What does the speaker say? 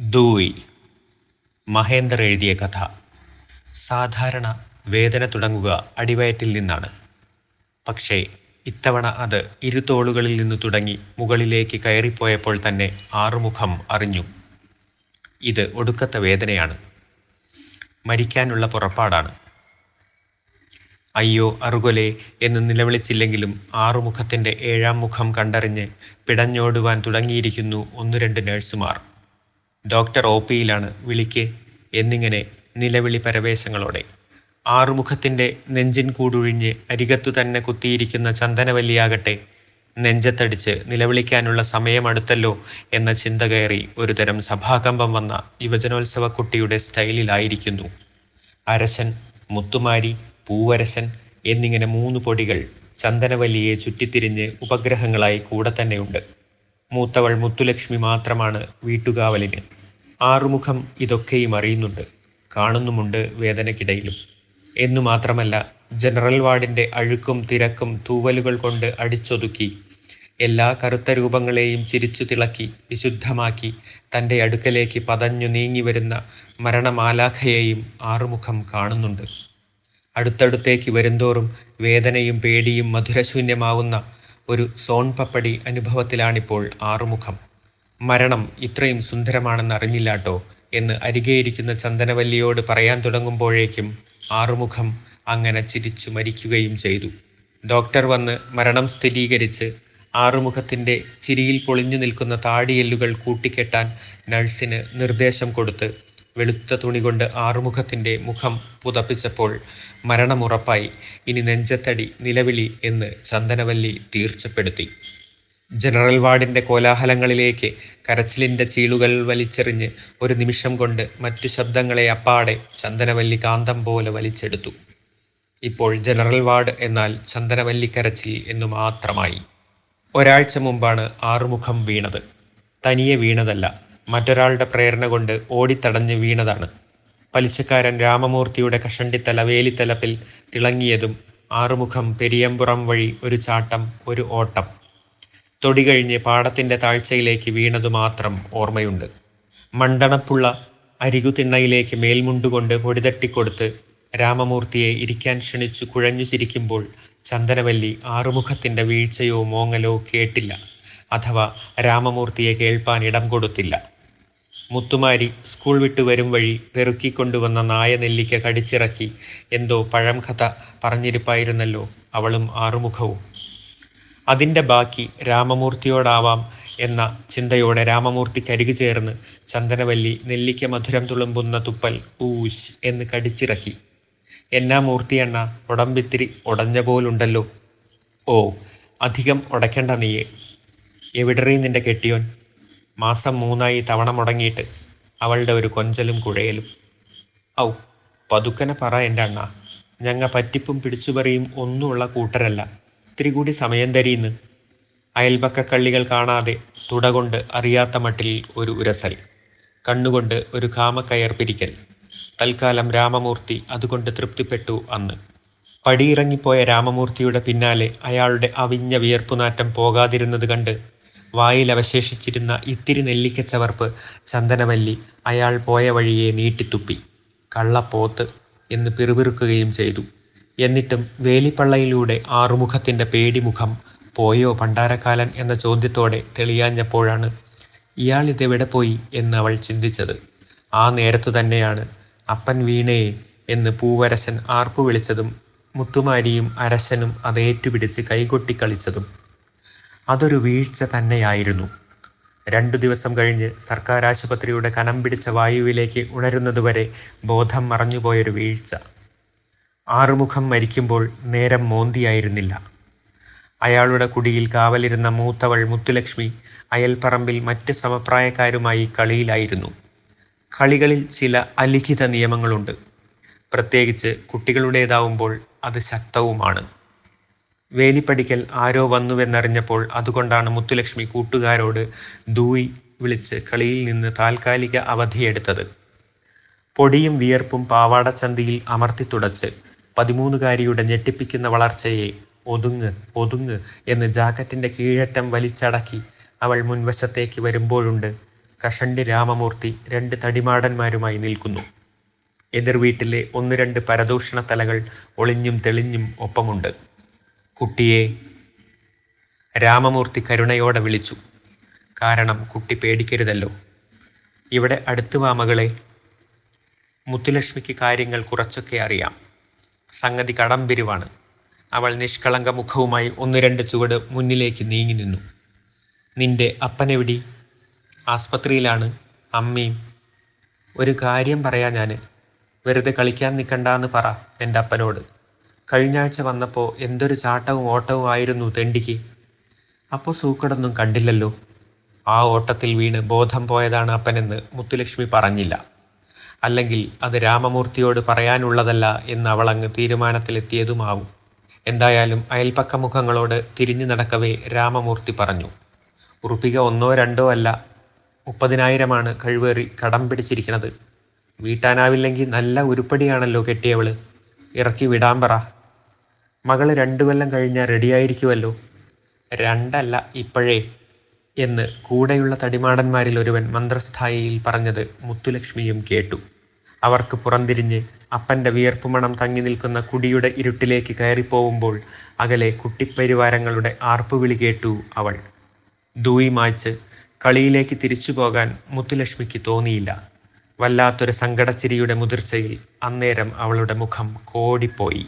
ദൂയ്. മഹേന്ദർ എഴുതിയ കഥ. സാധാരണ വേദന തുടങ്ങുക അടിവയറ്റിൽ നിന്നാണ്. പക്ഷേ ഇത്തവണ അത് ഇരുതോളുകളിൽ നിന്ന് തുടങ്ങി മുകളിലേക്ക് കയറിപ്പോയപ്പോൾ തന്നെ ആറുമുഖം അറിഞ്ഞു. ഇത് ഒടുക്കത്തെ വേദനയാണ്. മരിക്കാനുള്ള പുറപ്പാടാണ്. അയ്യോ അറുകൊലെ എന്ന് നിലവിളിച്ചില്ലെങ്കിലും ആറുമുഖത്തിന്റെ ഏഴാം മുഖം കണ്ടറിഞ്ഞ് പിടഞ്ഞോടുവാൻ തുടങ്ങിയിരിക്കുന്നു ഒന്നു രണ്ട് നഴ്സുമാർ. ഡോക്ടർ ഒ പിയിലാണ് വിളിക്ക് എന്നിങ്ങനെ നിലവിളി പരവേശങ്ങളോടെ. ആറുമുഖത്തിന്റെ നെഞ്ചിൻ കൂടൊഴിഞ്ഞ് അരികത്തു തന്നെ കുത്തിയിരിക്കുന്ന ചന്ദനവല്ലിയാകട്ടെ നെഞ്ചത്തടിച്ച് നിലവിളിക്കാനുള്ള സമയമടുത്തല്ലോ എന്ന ചിന്ത കയറി ഒരുതരം സഭാകമ്പം വന്ന യുവജനോത്സവ കുട്ടിയുടെ സ്റ്റൈലിലായിരിക്കുന്നു. അരസൻ മുത്തുമാരി പൂവരസൻ എന്നിങ്ങനെ മൂന്ന് പൊടികൾ ചന്ദനവല്ലിയെ ചുറ്റിത്തിരിഞ്ഞ് ഉപഗ്രഹങ്ങളായി കൂടെ തന്നെയുണ്ട്. മൂത്തവൾ മുത്തുലക്ഷ്മി മാത്രമാണ് വീട്ടുകാവലിന് ആറുമുഖം ഇതൊക്കെയും അറിയുന്നുണ്ട്. കാണുന്നുമുണ്ട് വേദനയ്ക്കിടയിലും. എന്നു മാത്രമല്ല ജനറൽ വാർഡിന്റെ അഴുക്കും തിരക്കും തൂവലുകൾ കൊണ്ട് അടിച്ചൊതുക്കി എല്ലാ കറുത്ത രൂപങ്ങളെയും ചിരിച്ചു തിളക്കി വിശുദ്ധമാക്കി തന്റെ അടുക്കലേക്ക് പതഞ്ഞു നീങ്ങി വരുന്ന മരണമാലാഖയെയും ആറുമുഖം കാണുന്നുണ്ട്. അടുത്തടുത്തേക്ക് വരുന്തോറും വേദനയും പേടിയും മധുരശൂന്യമാവുന്ന ഒരു സോൺ പപ്പടി അനുഭവത്തിലാണിപ്പോൾ ആറുമുഖം. മരണം ഇത്രയും സുന്ദരമാണെന്ന് അറിഞ്ഞില്ലാട്ടോ എന്ന് അരികെയിരിക്കുന്ന ചന്ദനവല്ലിയോട് പറയാൻ തുടങ്ങുമ്പോഴേക്കും ആറുമുഖം അങ്ങനെ ചിരിച്ചു മരിക്കുകയും ചെയ്തു. ഡോക്ടർ വന്ന് മരണം സ്ഥിരീകരിച്ച് ആറുമുഖത്തിന്റെ ചിരിയിൽ പൊളിഞ്ഞു നിൽക്കുന്ന താടിയെല്ലുകൾ കൂട്ടിക്കെട്ടാൻ നഴ്സിന് നിർദ്ദേശം കൊടുത്ത് വെളുത്ത തുണി കൊണ്ട് ആറുമുഖത്തിന്റെ മുഖം പുതപ്പിച്ചപ്പോൾ മരണമുറപ്പായി ഇനി നെഞ്ചത്തടി നിലവിളി എന്ന് ചന്ദനവല്ലി തീർച്ചപ്പെടുത്തി. ജനറൽ വാർഡിന്റെ കോലാഹലങ്ങളിലേക്ക് കരച്ചിലിന്റെ ചീളുകൾ വലിച്ചെറിഞ്ഞ് ഒരു നിമിഷം കൊണ്ട് മറ്റു ശബ്ദങ്ങളെ അപ്പാടെ ചന്ദനവല്ലി കാന്തം പോലെ വലിച്ചെടുത്തു. ഇപ്പോൾ ജനറൽ വാർഡ് എന്നാൽ ചന്ദനവല്ലി കരച്ചിൽ എന്നു മാത്രമായി. ഒരാഴ്ച മുമ്പാണ് ആറുമുഖം വീണത്. തനിയെ വീണതല്ല മറ്റൊരാളുടെ പ്രേരണ കൊണ്ട് ഓടിത്തടഞ്ഞ് വീണതാണ്. പലിശക്കാരൻ രാമമൂർത്തിയുടെ കഷണ്ടിത്തല വേലിത്തലപ്പിൽ തിളങ്ങിയതും ആറുമുഖം പെരിയമ്പുറം വഴി ഒരു ചാട്ടം ഒരു ഓട്ടം. തൊടി കഴിഞ്ഞ് പാടത്തിന്റെ താഴ്ചയിലേക്ക് വീണതു മാത്രം ഓർമ്മയുണ്ട്. മണ്ടണപ്പുള്ള അരികുതിണ്ണയിലേക്ക് മേൽമുണ്ടുകൊണ്ട് പൊടിതട്ടിക്കൊടുത്ത് രാമമൂർത്തിയെ ഇരിക്കാൻ ക്ഷണിച്ചു കുഴഞ്ഞു ചിരിക്കുമ്പോൾ ചന്ദനവല്ലി ആറുമുഖത്തിന്റെ വീഴ്ചയോ മോങ്ങലോ കേട്ടില്ല. അഥവാ രാമമൂർത്തിയെ കേൾപ്പാൻ ഇടം കൊടുത്തില്ല. മുത്തുമാരി സ്കൂൾ വിട്ടു വരും വഴി പെറുക്കിക്കൊണ്ടുവന്ന നായ നെല്ലിക്ക കടിച്ചിറക്കി എന്തോ പഴം കഥ പറഞ്ഞിരിപ്പായിരുന്നല്ലോ അവളും ആറുമുഖവും. അതിന്റെ ബാക്കി രാമമൂർത്തിയോടാവാം എന്ന ചിന്തയോടെ രാമമൂർത്തി രാമമൂർത്തിക്കരികു ചേർന്ന് ചന്ദനവല്ലി നെല്ലിക്ക മധുരം തുളുമ്പുന്ന തുപ്പൽ ഊശ് എന്ന് കടിച്ചിറക്കി. എന്നാ മൂർത്തിയെണ്ണ ഉടമ്പിത്തിരി ഉടഞ്ഞ പോലുണ്ടല്ലോ. ഓ അധികം ഉടയ്ക്കണ്ട നീയെ. എവിടറി നിന്റെ കെട്ടിയോൻ? മാസം മൂന്നായി തവണ മുടങ്ങിയിട്ട് അവളുടെ ഒരു കൊഞ്ചലും കുഴയലും. ഔ പതുക്കനെ പറ എന്റെ അണ്ണ. ഞങ്ങ പറ്റിപ്പും പിടിച്ചുപറിയും ഒന്നുമുള്ള കൂട്ടരല്ല. ഇത്തിരി കൂടി സമയം തരീന്ന് അയൽപക്കക്കള്ളികൾ കാണാതെ തുടകൊണ്ട് അറിയാത്ത മട്ടിൽ ഒരു ഉരസൽ. കണ്ണുകൊണ്ട് ഒരു കാമക്കയർ പിരിക്കൽ. തൽക്കാലം രാമമൂർത്തി അതുകൊണ്ട് തൃപ്തിപ്പെട്ടു അന്ന്. പടിയിറങ്ങിപ്പോയ രാമമൂർത്തിയുടെ പിന്നാലെ അയാളുടെ അവിഞ്ഞ വിയർപ്പുനാറ്റം പോകാതിരുന്നത് കണ്ട് വായിൽ അവശേഷിച്ചിരുന്ന ഇത്തിരി നെല്ലിക്ക ചവർപ്പ് ചന്ദനവല്ലി അയാൾ പോയ വഴിയെ നീട്ടിത്തുപ്പി. കള്ളപ്പോത്ത് എന്ന് പിറുപിറുക്കുകയും ചെയ്തു. എന്നിട്ടും വേലിപ്പള്ളയിലൂടെ ആറുമുഖത്തിന്റെ പേടിമുഖം പോയോ പണ്ടാരക്കാലൻ എന്ന ചോദ്യത്തോടെ തെളിയാഞ്ഞപ്പോഴാണ് ഇയാൾ ഇതെവിടെ പോയി എന്ന് അവൾ ചിന്തിച്ചത്. ആ നേരത്തു തന്നെയാണ് അപ്പൻ വീണയെ എന്ന് പൂവരശൻ ആർപ്പു വിളിച്ചതും മുത്തുമാരിയും അരശനും അതേറ്റുപിടിച്ച് കൈകൊട്ടി കളിച്ചതും. അതൊരു വീഴ്ച തന്നെയായിരുന്നു. രണ്ടു ദിവസം കഴിഞ്ഞ് സർക്കാർ ആശുപത്രിയുടെ കനം പിടിച്ച വായുവിലേക്ക് ഉണരുന്നതുവരെ ബോധം മറഞ്ഞുപോയൊരു വീഴ്ച. ആറുമുഖം മരിക്കുമ്പോൾ നേരം മോന്തിയായിരുന്നില്ല. അയാളുടെ കുടിയിൽ കാവലിരുന്ന മൂത്തവൾ മുത്തുലക്ഷ്മി അയൽപ്പറമ്പിൽ മറ്റ് സമപ്രായക്കാരുമായി കളിയിലായിരുന്നു. കളികളിൽ ചില അലിഖിത നിയമങ്ങളുണ്ട്. പ്രത്യേകിച്ച് കുട്ടികളുടേതാവുമ്പോൾ അത് ശക്തവുമാണ്. വേലിപ്പടിക്കൽ ആരോ വന്നുവെന്നറിഞ്ഞപ്പോൾ അതുകൊണ്ടാണ് മുത്തുലക്ഷ്മി കൂട്ടുകാരോട് ദൂയി വിളിച്ച് കളിയിൽ നിന്ന് താൽക്കാലിക അവധിയെടുത്തത്. പൊടിയും വിയർപ്പും പാവാടച്ചന്തിയിൽ അമർത്തി തുടച്ച് പതിമൂന്നുകാരിയുടെ ഞെട്ടിപ്പിക്കുന്ന വളർച്ചയെ ഒതുങ്ങ് ഒതുങ്ങ് എന്ന് ജാക്കറ്റിന്റെ കീഴറ്റം വലിച്ചടക്കി അവൾ മുൻവശത്തേക്ക് വരുമ്പോഴുണ്ട്. കഷണ്ടി രാമമൂർത്തി രണ്ട് തടിമാടന്മാരുമായി നിൽക്കുന്നു. എതിർ വീട്ടിലെ ഒന്ന് രണ്ട് പരദൂഷണ തലകൾ ഒളിഞ്ഞും തെളിഞ്ഞും ഒപ്പമുണ്ട്. കുട്ടിയെ രാമമൂർത്തി കരുണയോടെ വിളിച്ചു. കാരണം കുട്ടി പേടിക്കരുതല്ലോ. ഇവിടെ അടുത്ത് വാമകളെ മുത്തുലക്ഷ്മിക്ക് കാര്യങ്ങൾ കുറച്ചൊക്കെ അറിയാം. സംഗതി കടംപിരിവാണ് അവൾ നിഷ്കളങ്ക മുഖവുമായി ഒന്ന് രണ്ട് ചുവട് മുന്നിലേക്ക് നീങ്ങി നിന്നു. നിന്റെ അപ്പനെവിടി? ആസ്പത്രിയിലാണ്. അമ്മയും ഒരു കാര്യം പറയാ ഞാൻ വെറുതെ കളിക്കാൻ നിൽക്കണ്ടെന്ന് പറ എന്റെ അപ്പനോട്. കഴിഞ്ഞ ആഴ്ച വന്നപ്പോൾ എന്തൊരു ചാട്ടവും ഓട്ടവും ആയിരുന്നു തെണ്ടിക്ക്. അപ്പോൾ സൂക്കടൊന്നും കണ്ടില്ലല്ലോ. ആ ഓട്ടത്തിൽ വീണ് ബോധം പോയതാണ് അപ്പനെന്ന് മുത്തുലക്ഷ്മി പറഞ്ഞില്ല. അല്ലെങ്കിൽ അത് രാമമൂർത്തിയോട് പറയാനുള്ളതല്ല എന്ന് അവൾ അങ്ങ് തീരുമാനത്തിലെത്തിയതുമാവും. എന്തായാലും അയൽപ്പക്ക മുഖങ്ങളോട് തിരിഞ്ഞു നടക്കവേ രാമമൂർത്തി പറഞ്ഞു ഉറുപ്പിക ഒന്നോ രണ്ടോ അല്ല മുപ്പതിനായിരമാണ് കഴിവേറി കടം പിടിച്ചിരിക്കുന്നത്. വീട്ടാനാവില്ലെങ്കിൽ നല്ല ഉരുപ്പടിയാണല്ലോ കെട്ടിയവൾ. ഇറക്കി വിടാൻ പറ. മകൾ രണ്ടു കൊല്ലം കഴിഞ്ഞാൽ റെഡിയായിരിക്കുമല്ലോ രണ്ടല്ല ഇപ്പോഴേ. എന്ന് കൂടെയുള്ള തടിമാടന്മാരിൽ ഒരുവൻ മന്ത്രസ്ഥായിയിൽ പറഞ്ഞത് മുത്തുലക്ഷ്മിയും കേട്ടു. അവർക്ക് പുറംതിരിഞ്ഞ് അപ്പന്റെ വിയർപ്പുമണം തങ്ങി നിൽക്കുന്ന കുടിയുടെ ഇരുട്ടിലേക്ക് കയറിപ്പോവുമ്പോൾ അകലെ കുട്ടിപ്പരിവാരങ്ങളുടെ ആർപ്പുവിളി കേട്ടു അവൾ. ദൂയി മായ്ച്ച് കളിയിലേക്ക് തിരിച്ചു പോകാൻ മുത്തുലക്ഷ്മിക്ക് തോന്നിയില്ല. വല്ലാത്തൊരു സങ്കടച്ചിരിയുടെ മുതിർച്ചയിൽ അന്നേരം അവളുടെ മുഖം കോടിപ്പോയി.